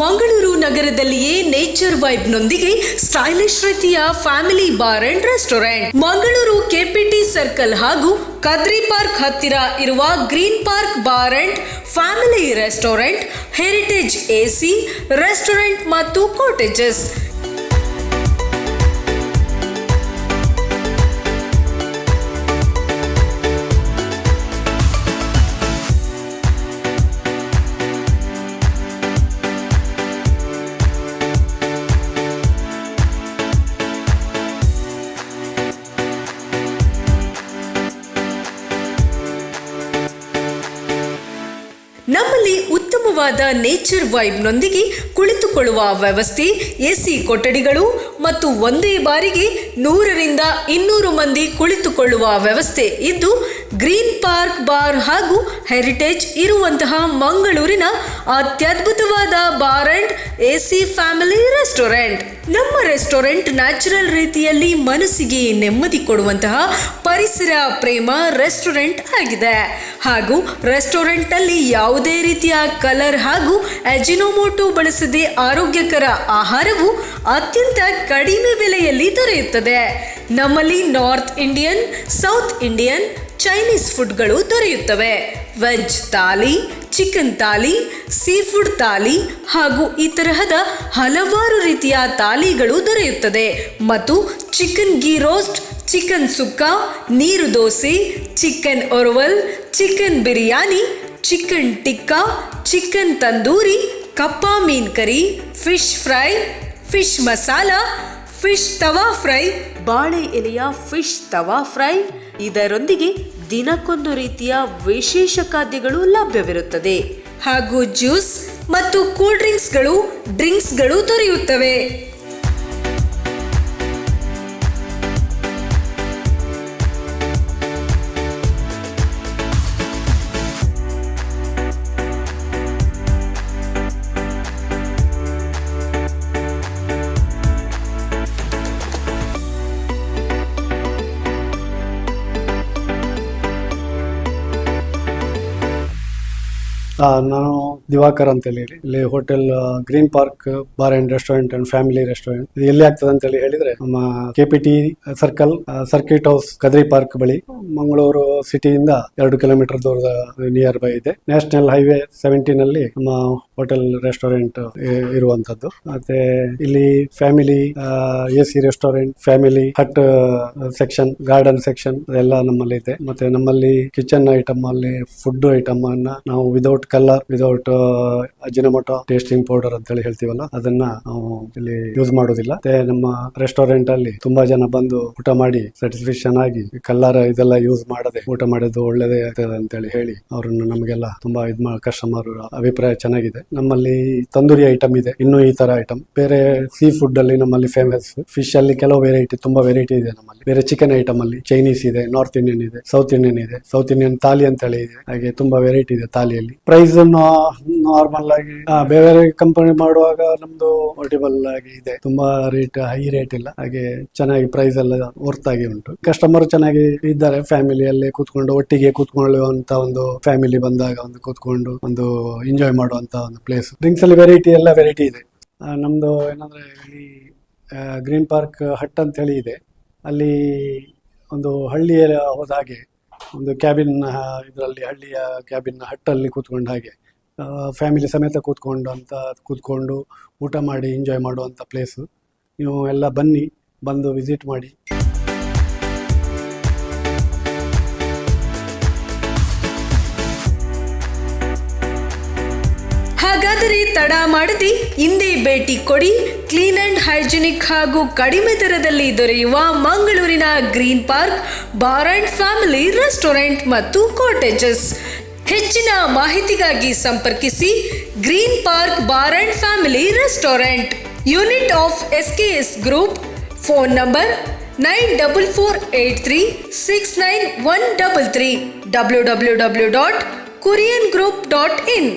ಮಂಗಳೂರು ನಗರದಲ್ಲಿಯೇ nature vibe ನೊಂದಿಗೆ stylish ರೀತಿಯ family bar and restaurant. Mangaluru KPT circle ಹಾಗೂ ಕದ್ರಿ ಪಾರ್ಕ್ ಹತ್ತಿರ ಇರುವ green park bar and family restaurant, heritage AC, restaurant ಮತ್ತು ಕಾಟೇಜಸ್. ಉತ್ತಮವಾದ ನೇಚರ್ ವೈಬ್ನೊಂದಿಗೆ ಕುಳಿತುಕೊಳ್ಳುವ ವ್ಯವಸ್ಥೆ ಎಸಿ ಕೊಠಡಿಗಳು ಮತ್ತು ಒಂದೇ ಬಾರಿಗೆ ನೂರರಿಂದ ಇನ್ನೂರು ಮಂದಿ ಕುಳಿತುಕೊಳ್ಳುವ ವ್ಯವಸ್ಥೆ ಇದ್ದು ಗ್ರೀನ್ ಪಾರ್ಕ್ ಬಾರ್ ಹಾಗೂ ಹೆರಿಟೇಜ್ ಇರುವಂತಹ ಮಂಗಳೂರಿನ ಅತ್ಯದ್ಭುತವಾದ bar and AC family restaurant. ನಮ್ಮ ರೆಸ್ಟೋರೆಂಟ್ ನ್ಯಾಚುರಲ್ ರೀತಿಯಲ್ಲಿ ಮನಸ್ಸಿಗೆ ನೆಮ್ಮದಿ ಕೊಡುವಂತಹ ಪರಿಸರ ಪ್ರೇಮ ರೆಸ್ಟೋರೆಂಟ್ ಆಗಿದೆ. ಹಾಗೂ ರೆಸ್ಟೋರೆಂಟ್ನಲ್ಲಿ ಯಾವುದೇ ರೀತಿಯ ಕಲರ್ ಹಾಗೂ ಅಜಿನೋಮೋಟೊ ಬಳಸದೆ ಆರೋಗ್ಯಕರ ಆಹಾರವು ಅತ್ಯಂತ ಕಡಿಮೆ ಬೆಲೆಯಲ್ಲಿ ದೊರೆಯುತ್ತದೆ. ನಮ್ಮಲ್ಲಿ north Indian, south Indian Chinese ಫುಡ್ಗಳು ದೊರೆಯುತ್ತವೆ. Veg thali chicken thali sea food thali ಹಾಗೂ ಈ ತರಹದ ಹಲವಾರು ರೀತಿಯ ತಾಲಿಗಳು ದೊರೆಯುತ್ತದೆ. ಮತ್ತು chicken ghee roast chicken sukka, ನೀರು dosa chicken ಒರವಲ್ chicken biryani chicken tikka chicken tandoori, kappa ಮೀನ್ curry fish fry fish masala fish tawa fry ಬಾಳೆ ಎಲೆಯ ಫಿಶ್ ತವಾ ಫ್ರೈ ಇದರೊಂದಿಗೆ ದಿನಕ್ಕೊಂದು ರೀತಿಯ ವಿಶೇಷ ಖಾದ್ಯಗಳು ಲಭ್ಯವಿರುತ್ತದೆ. ಹಾಗೂ ಜ್ಯೂಸ್ ಮತ್ತು ಕೂಲ್ ಡ್ರಿಂಕ್ಸ್ಗಳು ಡ್ರಿಂಕ್ಸ್ಗಳು ದೊರೆಯುತ್ತವೆ. ನಾನು ದಿವಾಕರ್ ಅಂತ ಹೇಳಿ. ಇಲ್ಲಿ hotel green park, bar and restaurant and family restaurant. ಇದು ಎಲ್ಲಿ ಆಗ್ತದೆ ಅಂತ ಹೇಳಿ ಹೇಳಿದ್ರೆ ನಮ್ಮ KPT circle circuit house Kadri park ಬಳಿ. ಮಂಗಳೂರು ಸಿಟಿಯಿಂದ ಎರಡು ಕಿಲೋಮೀಟರ್ ದೂರದ ನಿಯರ್ ಬೈ ಇದೆ. ನ್ಯಾಷನಲ್ ಹೈವೇ ಸೆವೆಂಟೀನ್ ಅಲ್ಲಿ ನಮ್ಮ ಹೋಟೆಲ್ ರೆಸ್ಟೋರೆಂಟ್ ಇರುವಂತದ್ದು ಮತ್ತೆ ಇಲ್ಲಿ family A C restaurant family hut section garden section ಎಲ್ಲ ನಮ್ಮಲ್ಲಿ ಇದೆ. ಮತ್ತೆ ನಮ್ಮಲ್ಲಿ ಕಿಚನ್ ಐಟಮ್ ಅಲ್ಲಿ ಫುಡ್ ಐಟಮ್ ಅನ್ನ ನಾವು without colour without Ajinomoto tasting powder ಅಂತ ಹೇಳಿ ಹೇಳ್ತೀವಲ್ಲ, ಅದನ್ನ ನಾವು ಇಲ್ಲಿ ಯೂಸ್ ಮಾಡೋದಿಲ್ಲ. ಮತ್ತೆ ನಮ್ಮ ರೆಸ್ಟೋರೆಂಟ್ ಅಲ್ಲಿ ತುಂಬಾ ಜನ ಬಂದು ಊಟ ಮಾಡಿ ಸ್ಯಾಟಿಸ್ಫ್ಯಾಕ್ಷನ್ ಆಗಿ ಕಲರ್ ಇದೆಲ್ಲ ಯೂಸ್ ಮಾಡದೆ ಊಟ ಮಾಡಿದ್ದು ಒಳ್ಳೇದೇ ಆಗ್ತದೆ ಅಂತ ಹೇಳಿ ಹೇಳಿ ಅವ್ರನ್ನ ನಮಗೆಲ್ಲ ತುಂಬಾ ಇದ್ ಕಸ್ಟಮರ್ ಅಭಿಪ್ರಾಯ ಚೆನ್ನಾಗಿದೆ. ನಮ್ಮಲ್ಲಿ ತಂದೂರಿ ಐಟಮ್ ಇದೆ. ಇನ್ನು ಈ ತರ ಐಟಮ್ ಬೇರೆ ಸೀ ಫುಡ್ ಅಲ್ಲಿ ನಮ್ಮಲ್ಲಿ ಫೇಮಸ್ ಫಿಶ್ ಅಲ್ಲಿ ಕೆಲವು ವೆರೈಟಿ ತುಂಬಾ ವೆರೈಟಿ ಇದೆ ನಮ್ಮಲ್ಲಿ. ಬೇರೆ ಚಿಕನ್ ಐಟಮ್ ಅಲ್ಲಿ ಚೈನೀಸ್ ಇದೆ ನಾರ್ತ್ ಇಂಡಿಯನ್ ಇದೆ ಸೌತ್ ಇಂಡಿಯನ್ ಇದೆ. ಸೌತ್ ಇಂಡಿಯನ್ ತಾಲಿ ಅಂತ ಹೇಳಿ ಇದೆ. ಹಾಗೆ ತುಂಬಾ ವೆರೈಟಿ ಇದೆ ತಾಲಿಯಲ್ಲಿ ಪ್ರೈಸ್ ನಾರ್ಮಲ್ ಆಗಿ ಬೇರೆ ಬೇರೆ ಕಂಪನಿ ಮಾಡುವಾಗ ನಮ್ದು ಪೋರ್ಟೇಬಲ್ ಆಗಿ ಇದೆ. ತುಂಬಾ ರೇಟ್ ಹೈ ರೇಟ್ ಇಲ್ಲ. ಹಾಗೆ ಚೆನ್ನಾಗಿ ಪ್ರೈಸ್ ಎಲ್ಲ ವರ್ತ್ ಆಗಿ ಉಂಟು. ಕಸ್ಟಮರ್ ಚೆನ್ನಾಗಿ ಇದ್ದಾರೆ. ಫ್ಯಾಮಿಲಿಯಲ್ಲೇ ಕೂತ್ಕೊಂಡು ಒಟ್ಟಿಗೆ ಕೂತ್ಕೊಳ್ಳುವಂತ ಒಂದು ಫ್ಯಾಮಿಲಿ ಬಂದಾಗ ಒಂದು ಕೂತ್ಕೊಂಡು ಒಂದು ಎಂಜಾಯ್ ಮಾಡುವಂತ ಒಂದು ಪ್ಲೇಸ್ ಡ್ರಿಂಕ್ಸ್ ಅಲ್ಲಿ ವೆರೈಟಿ ಎಲ್ಲ ವೆರೈಟಿ ಇದೆ. ನಮ್ದು ಏನಂದ್ರೆ ಈ ಗ್ರೀನ್ ಪಾರ್ಕ್ ಹಟ್ ಅಂತ ಹೇಳಿ ಇದೆ. ಅಲ್ಲಿ ಒಂದು ಹಳ್ಳಿಯ ಹೋದ ಹಾಗೆ, ಒಂದು ಕ್ಯಾಬಿನ್ ಇದರಲ್ಲಿ ಹಳ್ಳಿಯ ಕ್ಯಾಬಿನ್ ಹಟ್ಟಲ್ಲಿ ಕೂತ್ಕೊಂಡ ಹಾಗೆ ಫ್ಯಾಮಿಲಿ ಸಮೇತ ಕೂತ್ಕೊಂಡು ಅಂತ ಕೂತ್ಕೊಂಡು ಊಟ ಮಾಡಿ ಎಂಜಾಯ್ ಮಾಡುವಂಥ ಪ್ಲೇಸು ನೀವು ಎಲ್ಲ ಬನ್ನಿ, ಬಂದು ವಿಸಿಟ್ ಮಾಡಿ. ತಡ ಮಾಡದೆ ಇಂದೇ ಭೇಟಿ ಕೊಡಿ. ಕ್ಲೀನ್ ಅಂಡ್ ಹೈಜಿನಿಕ್ ಹಾಗೂ ಕಡಿಮೆ ದರದಲ್ಲಿ ದೊರೆಯುವ ಮಂಗಳೂರಿನ green park, bar and family restaurant ಮತ್ತು ಕಾಟೇಜಸ್. ಹೆಚ್ಚಿನ ಮಾಹಿತಿಗಾಗಿ ಸಂಪರ್ಕಿಸಿ, green park bar and family restaurant. Unit of SKS group, phone number nine double four eight three six nine one double three, W W W dot Kurian group dot in.